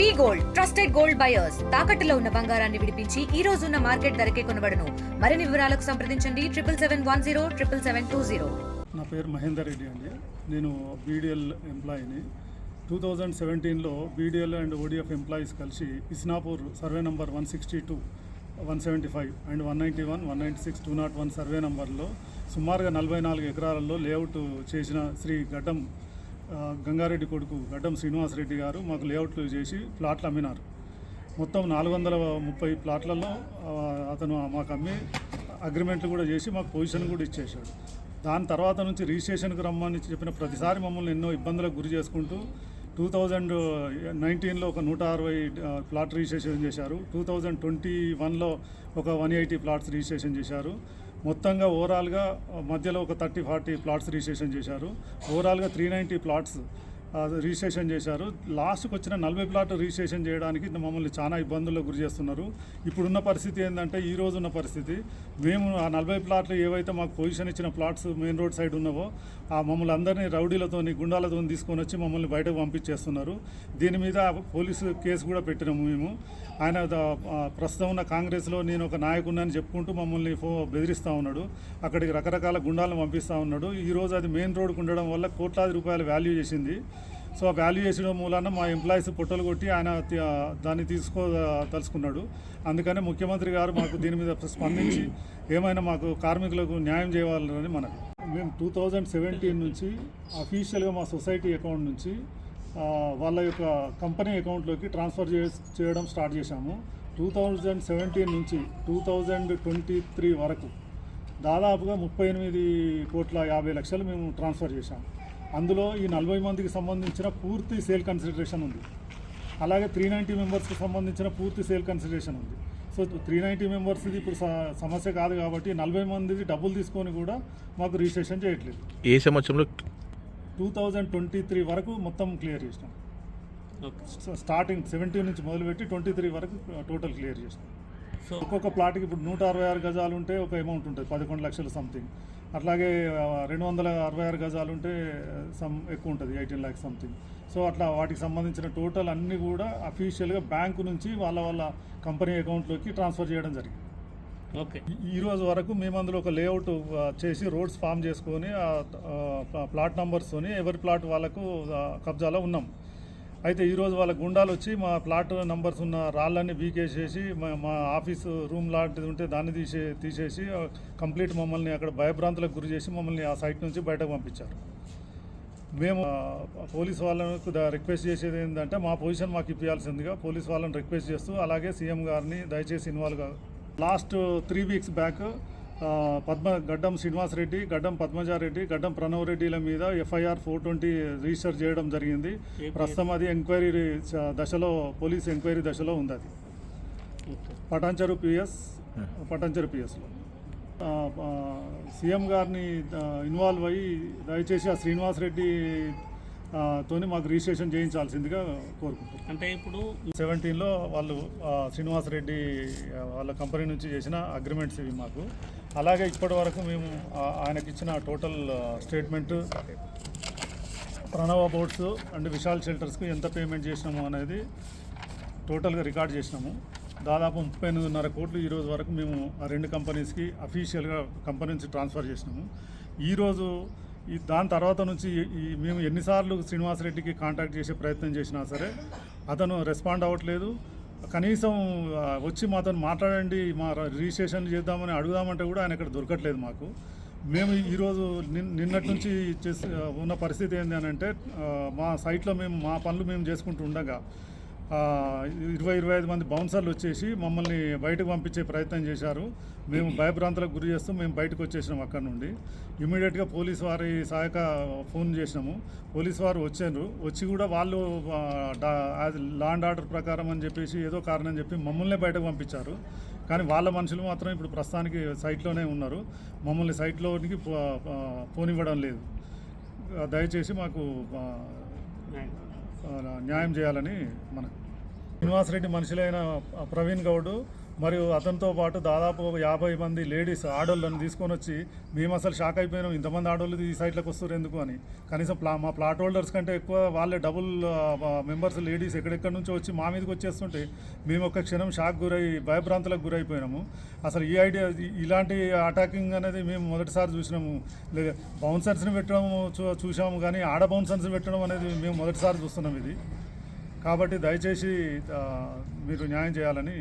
V gold trusted gold buyers. తాకట్టులో ఉన్న బంగారాన్ని విడిపించి ఈ రోజు ఉన్న మార్కెట్ ధరకే కొనబడను. మరిన్ని వివరాలకు సంప్రదించండి. Triple seven one zero triple seven two zero. నా పేరు మహేందర్ రెడ్డి అండి. నేను బీడిఎల్ ఎంప్లాయీని. టూ థౌజండ్ సెవెంటీన్లో బీడిఎల్ అండ్ ఓడిఎఫ్ ఎంప్లాయీస్ కలిసి Isnapur survey number one sixty two one seventy five and one ninety one one ninety six two not one survey నంబర్లో సుమారుగా నలభై నాలుగు ఎకరాలలో లేఅవుట్ చేసిన శ్రీ గడ్డం గంగారెడ్డి కొడుకు గడ్డం శ్రీనివాసరెడ్డి గారు మాకు లేఅవుట్లు చేసి ప్లాట్లు అమ్మినారు. మొత్తం నాలుగు వందల ముప్పై ప్లాట్లలో అతను మాకు అమ్మి అగ్రిమెంట్లు కూడా చేసి మాకు పొజిషన్ కూడా ఇచ్చేశాడు. దాని తర్వాత నుంచి రిజిస్ట్రేషన్కి రమ్మని చెప్పిన ప్రతిసారి మమ్మల్ని ఎన్నో ఇబ్బందులకు గురి చేసుకుంటూ టూ థౌజండ్ నైన్టీన్లో ఒక నూట అరవై ప్లాట్ రిజిస్ట్రేషన్ చేశారు. టూ థౌజండ్ ట్వంటీ వన్లో ఒక వన్ ఎయిటీ ప్లాట్స్ రిజిస్ట్రేషన్ చేశారు. మొత్తంగా ఓవరాల్గా మధ్యలో ఒక థర్టీ ఫార్టీ ప్లాట్స్ రిజిస్ట్రేషన్ చేశారు. ఓవరాల్గా త్రీ నైంటీ ప్లాట్స్ రిజిస్ట్రేషన్ చేశారు. లాస్ట్కి వచ్చిన నలభై ప్లాట్ రిజిస్ట్రేషన్ చేయడానికి మమ్మల్ని చాలా ఇబ్బందుల్లో గురి చేస్తున్నారు. ఇప్పుడున్న పరిస్థితి ఏంటంటే ఈ రోజు ఉన్న పరిస్థితి మేము ఆ నలభై ప్లాట్లు ఏవైతే మాకు పొజిషన్ ఇచ్చిన ప్లాట్స్ మెయిన్ రోడ్ సైడ్ ఉన్నవో ఆ మమ్మల్ని అందరినీ రౌడీలతోని గుండాలతో తీసుకొని వచ్చి మమ్మల్ని బయటకు పంపించేస్తున్నారు. దీని మీద పోలీసు కేసు కూడా పెట్టినాము మేము. ఆయన ప్రస్తుతం ఉన్న కాంగ్రెస్లో నేను ఒక నాయకుడిని చెప్పుకుంటూ మమ్మల్ని ఫో బెదిరిస్తూ ఉన్నాడు. అక్కడికి రకరకాల గుండాలను పంపిస్తూ ఉన్నాడు. ఈ రోజు అది మెయిన్ రోడ్కు ఉండడం వల్ల కోట్లాది రూపాయల వాల్యూ చేసింది. సో ఆ వాల్యూ చేసిన మూలాన మా ఎంప్లాయీస్ పొట్టలు కొట్టి ఆయన దాన్ని తీసుకో తలుచుకున్నాడు. అందుకనే ముఖ్యమంత్రి గారు మాకు దీని మీద స్పందించి ఏమైనా మాకు కార్మికులకు న్యాయం చేయాలని మనకు మేము టూ థౌజండ్ సెవెంటీన్ నుంచి అఫీషియల్గా మా సొసైటీ అకౌంట్ నుంచి వాళ్ళ యొక్క కంపెనీ అకౌంట్లోకి ట్రాన్స్ఫర్ చే చేయడం స్టార్ట్ చేశాము. టూ థౌజండ్ సెవెంటీన్ నుంచి టూ థౌజండ్ ట్వంటీ త్రీ వరకు దాదాపుగా ముప్పై ఎనిమిది కోట్ల యాభై లక్షలు మేము ట్రాన్స్ఫర్ చేశాము అందులో ఈ నలభై మందికి సంబంధించిన పూర్తి సేల్ కన్సిడరేషన్ ఉంది. అలాగే త్రీ నైంటీ మెంబర్స్కి సంబంధించిన పూర్తి సేల్ కన్సిడరేషన్ ఉంది. సో త్రీ నైంటీ మెంబర్స్ది ఇప్పుడు స- సమస్య కాదు కాబట్టి నలభై మందిది డబ్బులు తీసుకొని కూడా మాకు రిజిస్ట్రేషన్ చేయట్లేదు. ఏ సంవత్సరంలో టూ థౌజండ్ ట్వంటీ త్రీ వరకు మొత్తం క్లియర్ చేసినాం. స్టార్టింగ్ సెవెంటీన్ నుంచి మొదలుపెట్టి ట్వంటీ త్రీ వరకు టోటల్ క్లియర్ చేసినాం. సో ఒక్కొక్క ప్లాట్కి ఇప్పుడు నూట అరవై ఆరు గజాలు ఉంటే ఒక అమౌంట్ ఉంటుంది పదకొండు లక్షలు సంథింగ్ అట్లాగే రెండు వందల అరవై ఆరు గజాలు ఉంటే సమ్ ఎక్కువ ఉంటుంది ఎయిటీన్ ల్యాక్స్ సంథింగ్ సో అట్లా వాటికి సంబంధించిన టోటల్ అన్నీ కూడా అఫీషియల్గా బ్యాంకు నుంచి వాళ్ళ వాళ్ళ కంపెనీ అకౌంట్లోకి ట్రాన్స్ఫర్ చేయడం జరిగింది. ఓకే. ఈ- రోజు వరకు మేము అందులో ఒక లేఅవుట్ చేసి రోడ్స్ ఫామ్ చేసుకొని ప్లాట్ నంబర్స్తోని ఎవరి ప్లాట్ వాళ్ళకు కబ్జాలో ఉన్నాం. అయితే ఈరోజు వాళ్ళ గుండాలు వచ్చి మా ప్లాట్ నంబర్స్ ఉన్న రాళ్ళన్నీ బీకేసేసి మా మా ఆఫీస్ రూమ్ లాంటిది ఉంటే దాన్ని తీసే తీసేసి కంప్లీట్ మమ్మల్ని అక్కడ భయభ్రాంతులకు గురి చేసి మమ్మల్ని ఆ సైట్ నుంచి బయటకు పంపించారు. మేము పోలీస్ వాళ్ళకు రిక్వెస్ట్ చేసేది ఏంటంటే మా పొజిషన్ మాకు ఇప్పించాల్సిందిగా పోలీస్ వాళ్ళని రిక్వెస్ట్ చేస్తూ అలాగే సీఎం గారిని దయచేసి involve last three weeks back Padma Gaddam Srinivasa Reddy Gaddam Padmaja Reddy గడ్డం ప్రణవ్ రెడ్డిల మీద ఎఫ్ఐఆర్ ఫోర్ ట్వంటీ రిజిస్టర్ చేయడం జరిగింది. ప్రస్తుతం అది ఎంక్వైరీ దశలో పోలీస్ ఎంక్వైరీ దశలో ఉంది అది. ఓకే. పటాన్చెరు పిఎస్ పటాన్చెరు పిఎస్లో. సీఎం గారిని ఇన్వాల్వ్ అయ్యి దయచేసి ఆ శ్రీనివాస్ రెడ్డి ఆ, తోని మాకు రిజిస్ట్రేషన్ చేయించాల్సిందిగా కోరుకుంటున్నాం. అంటే ఇప్పుడు సెవెంటీన్లో వాళ్ళు ఆ, శ్రీనివాస్ రెడ్డి ఆ, వాళ్ళ కంపెనీ నుంచి చేసిన అగ్రిమెంట్స్ ఇవి మాకు. అలాగే ఇప్పటి వరకు మేము ఆ- ఆయనకి ఇచ్చిన total statement Pranava boards and Vishal షెల్టర్స్కి ఎంత పేమెంట్ చేసినాము అనేది టోటల్గా రికార్డ్ చేసినాము. దాదాపు ముప్పై ఎనిమిదిన్నర కోట్లు ఈ రోజు వరకు మేము ఆ రెండు కంపెనీస్కి అఫీషియల్గా కంపెనీ నుంచి ట్రాన్స్ఫర్ చేసినాము. ఈరోజు ఈ దాని తర్వాత నుంచి ఈ మేము ఎన్నిసార్లు శ్రీనివాసరెడ్డికి కాంటాక్ట్ చేసే ప్రయత్నం చేసినా సరే అతను రెస్పాండ్ అవ్వట్లేదు. కనీసం వచ్చి వచ్చి మాతో మాట్లాడండి మా రిజిస్ట్రేషన్ చేద్దామని అడుగుదామంటే కూడా ఆయన ఇక్కడ దొరకట్లేదు మాకు. మేము ఈరోజు నిన్నటి నుంచి చేసి ఉన్న పరిస్థితి ఏంటి అని అంటే మా సైట్లో మేము మా పనులు మేము చేసుకుంటూ ఉండగా ఇరవై ఇరవై ఐదు మంది బౌన్సర్లు వచ్చేసి మమ్మల్ని బయటకు పంపించే ప్రయత్నం చేశారు. మేము భయభ్రాంతులకు గురి చేస్తూ మేము బయటకు వచ్చేసినాం అక్కడ నుండి. ఇమీడియట్గా పోలీస్ వారి సహాయక ఫోన్ చేసినాము. పోలీస్ వారు వచ్చారు. వచ్చి కూడా వాళ్ళు లా అండ్ ఆర్డర్ ప్రకారం అని చెప్పేసి ఏదో కారణం చెప్పి మమ్మల్నే బయటకు పంపించారు. కానీ వాళ్ళ మనుషులు మాత్రం ఇప్పుడు ప్రస్తుతానికి సైట్లోనే ఉన్నారు. మమ్మల్ని సైట్లోనికి పోనివ్వడం లేదు. దయచేసి మాకు న్యాయం చేయాలని మన శ్రీనివాసరెడ్డి మనుషులైన ప్రవీణ్ గౌడ్ మరియు అతనితో పాటు దాదాపు ఒక యాభై మంది లేడీస్ ఆడోళ్ళని తీసుకొని వచ్చి మేము అసలు షాక్ అయిపోయినాం ఇంతమంది ఆడోళ్ళు ఈ సైట్లకు వస్తారు ఎందుకు? అని. కనీసం ప్లా మా ప్లాట్ హోల్డర్స్ కంటే ఎక్కువ వాళ్ళే డబుల్ మెంబర్స్ లేడీస్ ఎక్కడెక్కడి నుంచో వచ్చి మా మీదకి వచ్చేస్తుంటే మేము ఒక క్షణం షాక్ గురై భయభ్రాంతులకు గురైపోయినాము. అసలు ఈ ఐడియా ఇలాంటి అటాకింగ్ అనేది మేము మొదటిసారి చూసినాము. లేదా బౌన్సర్స్ని పెట్టడం చూ- చూసాము కానీ ఆడ బౌన్సర్స్ని పెట్టడం అనేది మేము మొదటిసారి చూస్తున్నాం ఇది. కాబట్టి దయచేసి మీరు న్యాయం చేయాలని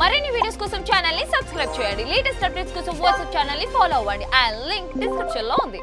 మరిన్ని వీడియోస్ కోసం ఛానల్ని సబ్స్క్రైబ్ చేయండి. లేటెస్ట్ అప్డేట్స్ కోసం వాట్సాప్ ఛానల్ని ఫాలో అవ్వండి. అండ్ లింక్ డిస్క్రిప్షన్లో ఉంది.